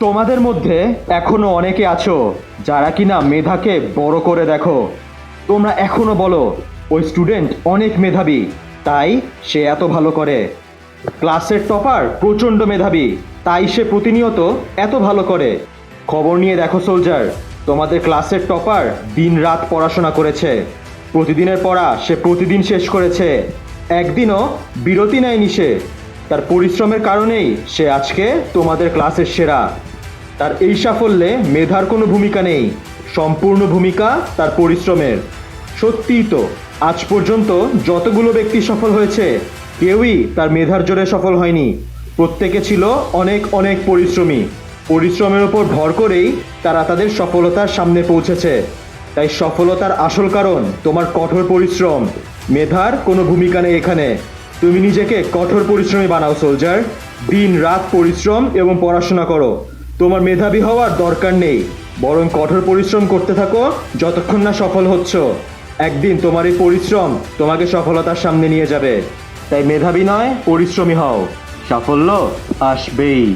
তোমাদের মধ্যে এখনও অনেকে আছো যারা কিনা মেধাকে বড় করে দেখো। তোমরা এখনও বলো, ওই স্টুডেন্ট অনেক মেধাবী, তাই সে এত ভালো করে। ক্লাসের টপার প্রচণ্ড মেধাবী, তাই সে প্রতিনিয়ত এত ভালো করে। খবর নিয়ে দেখো, সোলজার, তোমাদের ক্লাসের টপার দিন রাত পড়াশোনা করেছে। প্রতিদিনের পড়া সে প্রতিদিন শেষ করেছে। একদিনও বিরতি নেয়নি সে। তার পরিশ্রমের কারণেই সে আজকে তোমাদের ক্লাসের সেরা। তার এই সাফল্যে মেধার কোনো ভূমিকা নেই, সম্পূর্ণ ভূমিকা তার পরিশ্রমের। সত্যিই তো, আজ পর্যন্ত যতগুলো ব্যক্তি সফল হয়েছে, কেউই তার মেধার জোরে সফল হয়নি। প্রত্যেকে ছিল অনেক অনেক পরিশ্রমী। পরিশ্রমের ওপর ভর করেই তারা তাদের সফলতার সামনে পৌঁছেছে। তাই সফলতার আসল কারণ তোমার কঠোর পরিশ্রম। মেধার কোনো ভূমিকা নেই এখানে। তুমি নিজেকে কঠোর পরিশ্রমী বানাও সোলজার দিন রাত পরিশ্রম এবং পড়াশোনা করো। তোমার মেধাবী হওয়ার দরকার নেই। বরং কঠোর পরিশ্রম করতে থাকো যতক্ষণ না সফল হচ্ছ। একদিন তোমার এই পরিশ্রম তোমাকে সফলতার সামনে নিয়ে যাবে। তাই মেধাবী নয়, পরিশ্রমী হও। সাফল্য আসবেই।